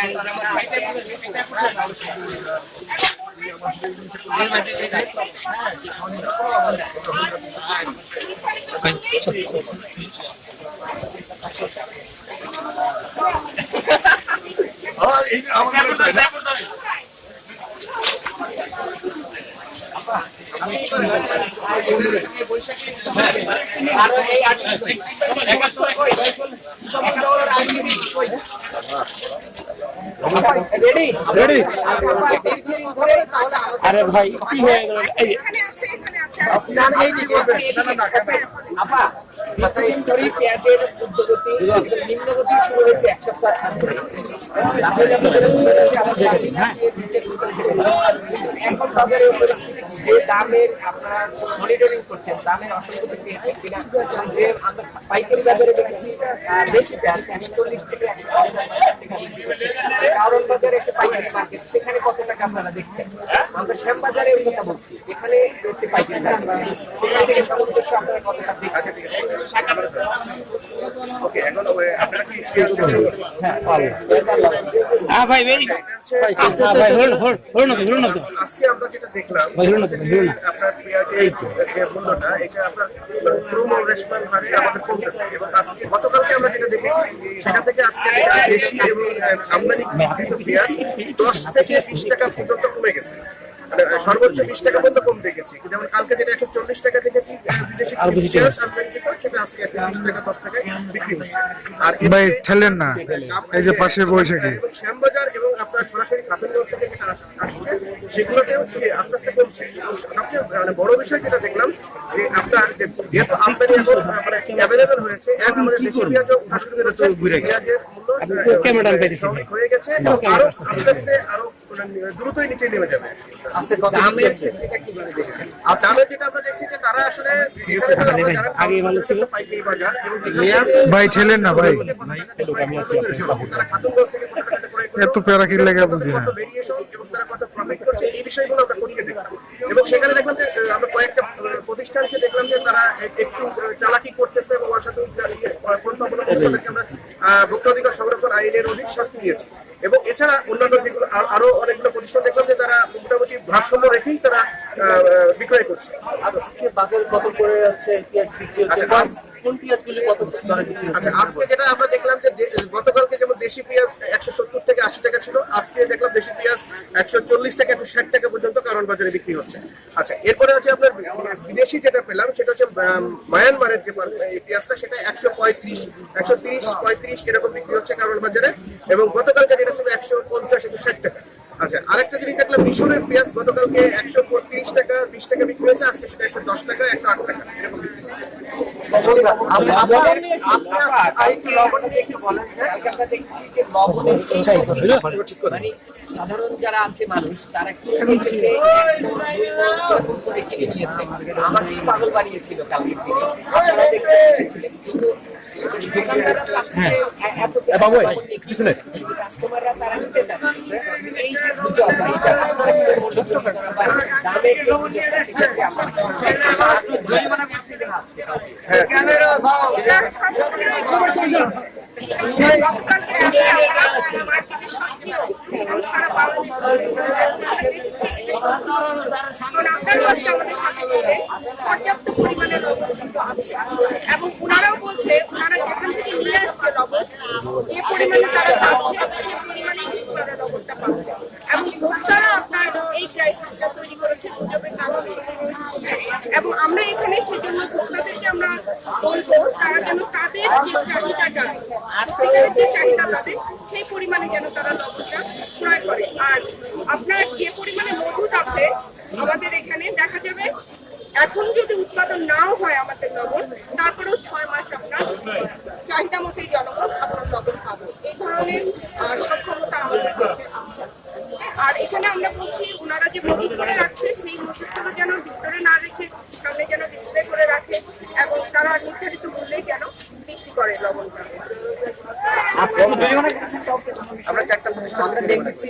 আরে ভাই কি হয়ে গেল? এই এই দিকে আপা কিছুদিন ধরেই পেঁয়াজের ঊর্ধ্বগতি নিম্নগতি শুরু হয়েছে এক সপ্তাহ ধরে। এখন বাজারের পরিস্থিতি যে দামের আপনারা দামের অসঙ্গতি পাইকারি বাজারে দেখেছি বেশি পেঁয়াজ একশো চল্লিশ থেকে একশো টাকা বাজারে একটা পাইকারি মার্কেট সেখানে কত টাকা আপনারা দেখছেন? আমরা শ্যাম বাজারের কথা বলছি, এখানে একটি পাইকারি মার্কেট থেকে সর্বোচ্চ আপনারা কতটা দেখছেন? ওকে এখন ওই আপনারা কি পেঁয়াজ চাষ করবেন? হ্যাঁ ভাই এই ভাই হোল্ড হোল্ড হোল্ড না হোল্ড না আজকে আমরা যেটা দেখলাম ভাই, ধরুন না তো, না। আপনার পেঁয়াজের যে মূল্যটা এটা আপনার ক্রম রেশমান হারে আমাদের কমতেছে। এবং আজকে গতকালকে আমরা যেটা দেখেছি সেখান থেকে আজকে যেটা দেশি এবং আমদানি পেঁয়াজ দশ থেকে বিশ টাকা পর্যন্ত কমে গেছে। মানে সর্বোচ্চ বিশ টাকা পর্যন্ত কম দেখেছি যেমন কালকে যেটা একশো চল্লিশ টাকা দেখেছি বিদেশি পেঁয়াজ আজকে একশো বিশ টাকা দশ টাকায় বিক্রি হচ্ছে। আর ভাই ঠেলেন না। এই যে পাশে বৈশাখী এবং শ্যামবাজার এবং আপনার সরাসরি খাতুনগঞ্জ থেকে যেটা আসছে। সেগুলোতেও কি আস্তে আস্তে কমছে? সবচেয়ে মানে বড় বিষয় যেটা দেখলাম যে আপনার যেহেতু আমদানি এখন মানে অ্যাভেলেবেল হয়েছে এক আমাদের দেশি পেঁয়াজও উঠা শুরু করেছে পেঁয়াজের পেয়েছি। হয়ে গেছে আরও আস্তে আস্তে আরও দ্রুতই নিচে নেমে যাবে। আজকে কত দামের ক্ষেত্রেটা কীভাবে দেখেছেন আর দামের যেটা আমরা দেখছি যে তারা আসলে আগে ভালো ছিল। পাইকারি বাজার ভাই ছিলেন না ভাই। এত প্যারা কি লেগে বুঝি না কত ভেরিয়েশন এবং তারা কত প্রফিট করছে এই বিষয়গুলো আমরা খতিয়ে দেখলাম এবং সেখানে দেখলাম যে আহ, আমরা কয়েকটা আহ, দেখলাম যে তারা একটু চালাকি করতেছে এবং ওর সাথে আহ, ইয়ে, আহ, পন্থা অবলম্বন করে তাদেরকে আমরা আহ, ভোক্তা অধিকার সংরক্ষণ আইনের অধিক শাস্তি দিয়েছি। এবং এছাড়া অন্যান্য যেগুলো আরও অনেকগুলো প্রতিষ্ঠান দেখলাম যে তারা মোটামুটি ভারসাম্য রেখেই তারা বিক্রয় করছে। আজকে বাজারে কত করে হচ্ছে পেঁয়াজ বিক্রি হচ্ছে? আচ্ছা, কোন পেঁয়াজগুলি কত দরে বিক্রি আচ্ছা আজকে যেটা আমরা দেখলাম যে গতকালকে যেমন দেশি পেঁয়াজ একশো সত্তর থেকে আশি টাকা ছিল আজকে দেখলাম দেশি পেঁয়াজ একশো চল্লিশ টাকা একশো ষাট টাকা পর্যন্ত কারণ বাজারে বিক্রি হচ্ছে আচ্ছা এরপরে হচ্ছে আপনার বিদেশি যেটা পেলাম সেটা হচ্ছে মায়ানমারের যে পেঁয়াজটা সেটা একশো পঁয়ত্রিশ একশো তিরিশ পঁয়ত্রিশ এরকম বিক্রি হচ্ছে কারণ বাজারে এবং গতকালকে যেটা ছিল একশো পঞ্চাশ একশো ষাট টাকা আচ্ছা আরেকটা জিনিস দেখলাম মিশরের পেঁয়াজ গতকালকে একশো তিরিশ টাকা বিশ টাকা বিক্রি হয়েছে আজকে সেটা একশো দশ টাকা একশো আট টাকা এরকম বিক্রি হচ্ছে মানে সাধারণ যারা আছে মানুষ তারা কি এসেছে করে কিনে নিয়েছে আমার কি পাগল বানিয়েছিল কালকের দিনে আপনারা দেখছেন এসেছিলেন কিন্তু দোকানদাররা চাচ্ছে এত কাস্টমাররা তারা নিতে চাচ্ছে এই যে গুজব আপনারা কি মনে দামের যে গুজব সারা বাংলাদেশে দেখেছি। কারণ আপনারাও আজকে আমাদের সাথে ছিলেন। পর্যাপ্ত পরিমাণে লবণ কিন্তু আছে। এবং ওনারাও বলছে ওনারা যেখান থেকে নিয়ে আসছে লবণ যে পরিমাণে তারা চাচ্ছে সেই পরিমাণেই কিন্তু তারা লবণটা পাচ্ছে। এবং ভোক্তারা আপনার এই ক্রাইসিসটা তৈরি করেছে গুজবের কারণে এবং আমরা এখানে সেজন্য আমরা বলব তারা যেন তাদের যে চাহিদাটা যে চাহিদা তাদের, সেই পরিমাণে যেন তারা লবণটা ক্রয় করে। আর আপনার যে পরিমাণে মজুদ আছে, আমাদের এখানে দেখা যাবে, এখন যদি উৎপাদন নাও হয় আমাদের লবণ, তারপরেও ছয় মাস আপনার চাহিদা মতোই জনগণ আপনার লবণ পাবে। এই ধরনের সক্ষমতা আমাদের দেশে আছে। আর এখানে আমরা বলছি, ওনারা যে মজুত করে রাখছে বিক্রি করে লবণটা আমরা চারটা প্রতিষ্ঠান আমরা দেখেছি